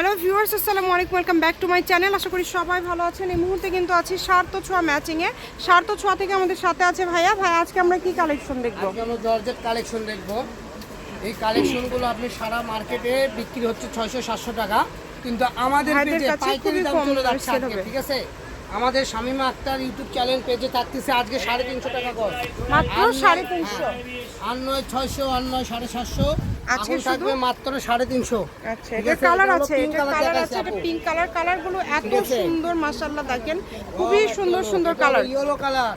Hello viewers আসসালামু আলাইকুম welcome back to my channel. আশা করি সবাই ভালো আছেন। এই মুহূর্তে কিন্তু আছি সার্থ ছোঁয়া ম্যাচিংয়ে। সার্থ ছোঁয়া থেকে আমাদের সাথে আছে ভাইয়া। ভাই আজকে আমরা কি কালেকশন দেখব? আজকে আমরা জর্জেট কালেকশন দেখব। এই কালেকশনগুলো আপনি সারা মার্কেটে বিক্রি হচ্ছে ছয়শো সাতশো টাকা। কিন্তু আমাদের পেজে কাছে পাইকারি খুবই কম। ঠিক আছে? আমাদের শামিমা আক্তার ইউটিউব চ্যানেল পেজে থাকতেছে আজকে সাড়ে তিনশো টাকা গজ। মাত্র সাড়ে তিনশো। আর নয় ছয়শো আর নয় সাড়ে সাতশো। আজকে থাকবে মাত্র সাড়ে তিনশো। আচ্ছা এটা কালার আছে এটা কালার দেখাচ্ছি আছে এটা পিঙ্ক কালার কালারগুলো এত সুন্দর মাশাআল্লাহ দেখেন। খুবই সুন্দর সুন্দর। কালার ইয়েলো কালার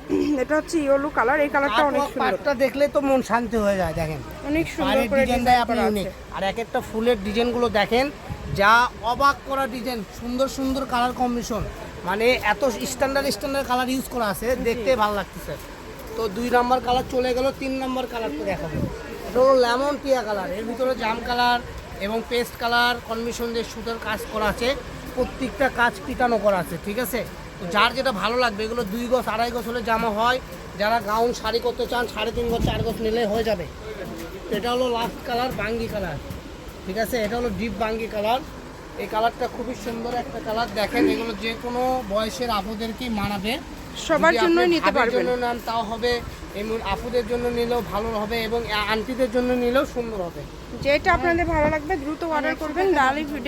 এটা হচ্ছে ইয়েলো কালার এই কালারটা অনেক সুন্দর। পাটটা দেখলে তো মন শান্তি হয়ে যায় দেখেন। অনেক সুন্দর করে ডিজাইন আপনি করা আর এক একটা ফুলের ডিজাইনগুলো দেখেন যা অবাক করা ডিজাইন সুন্দর সুন্দর কালার কম্বিনেশন মানে এত স্ট্যান্ডার্ড স্ট্যান্ডার্ড কালার ইউজ করা আছে দেখতে ভালো লাগতেছে। তো দুই নাম্বার কালার চলে গেল তিন নাম্বার কালারটা দেখাবো। এটা হলো লেমন টিয়া কালারের ভিতরে জাম কালার এবং পেস্ট কালার কম্বিনেশন দিয়ে সুতোর কাজ করা আছে প্রত্যেকটা কাজ পিটানো করা আছে ঠিক আছে? তো যার যেটা ভালো লাগবে এগুলো দুই গজ আড়াই গজ হলে জামা হয়। যারা গাউন শাড়ি করতে চান সাড়ে তিন গজ চার গজ নিলে হয়ে যাবে। এটা হলো লাস্ট কালার বাঙ্গি কালার ঠিক আছে? এটা হলো ডিপ বাঙ্গি কালার এই কালারটা খুবই সুন্দর একটা কালার। দেখেন এগুলো যে কোনো বয়সের আপুদেরকেই মানাবে। সবার জন্যই নিতে পারবেন। জন্য নেন তাও হবে। এমন আপুদের জন্য নিলেও ভালো হবে এবং আন্টিদের জন্য নিলেও সুন্দর হবে। যেটা আপনাদের ভালো লাগবে দ্রুত অর্ডার করবেন।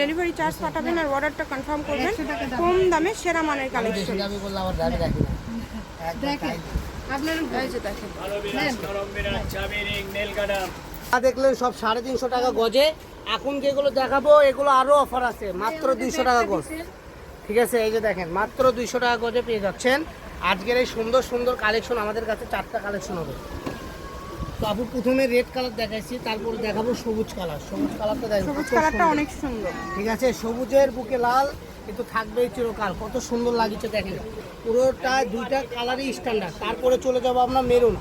ডেলিভারি চার্জ পাঠাবেন আর অর্ডারটা কনফার্ম করবেন। কম দামে সেরা মানের কালেকশন দাবি করলে আবার দাবি রাখি না। তাই। আপনার দেখেন। দেখলেন সব সাড়ে তিনশো টাকা গজে। এখন যেগুলো দেখাবো এগুলো আরও অফার আছে। মাত্র দুইশো টাকা গজ। ঠিক আছে এই যে দেখেন মাত্র দুইশো টাকা গজে পেয়ে যাচ্ছেন। আজকের এই সুন্দর সুন্দর কালেকশন আমাদের কাছে চারটা কালেকশন হবে। তো আপু প্রথমে রেড কালার দেখাইছি তারপর দেখাবো সবুজ কালার সবুজ কালারটা দেখেন সবুজ কালারটা অনেক সুন্দর। ঠিক আছে সবুজের বুকে লাল কিন্তু থাকবেই চিরকাল। কত সুন্দর লাগিছে দেখেন। পুরোটা দুইটা কালারই স্ট্যান্ডার্ড তারপরে চলে যাব আপনার মেরুন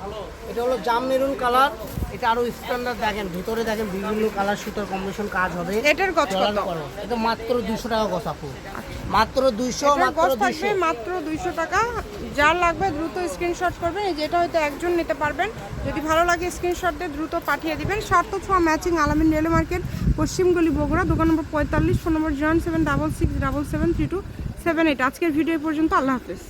এটা হলো জাম মেরুন কালার এটা আরও স্ট্যান্ডার্ড দেখেন ভিতরে দেখেন বিভিন্ন কালার সুতোর কম্বিনেশন কাজ হবে। এটার গজ কত? এটা মাত্র দুইশো টাকা গছ আপু। মাত্র এটার মাত্র গজ দুইশো। থাকবে মাত্র দুইশো টাকা। যার লাগবে দ্রুত স্ক্রিনশট করবেন। এই যেটা হয়তো একজন নিতে পারবেন। যদি ভালো লাগে স্ক্রিনশট দিয়ে দ্রুত পাঠিয়ে দিবেন। সার্থ ছোঁয়া ম্যাচিং আলামিন রেল মার্কেট পশ্চিমগলি বগুড়া দোকান নম্বর পঁয়তাল্লিশ phone number zero seven double six double seven three two seven eight আজকের ভিডিও পর্যন্ত আল্লাহ হাফেজ।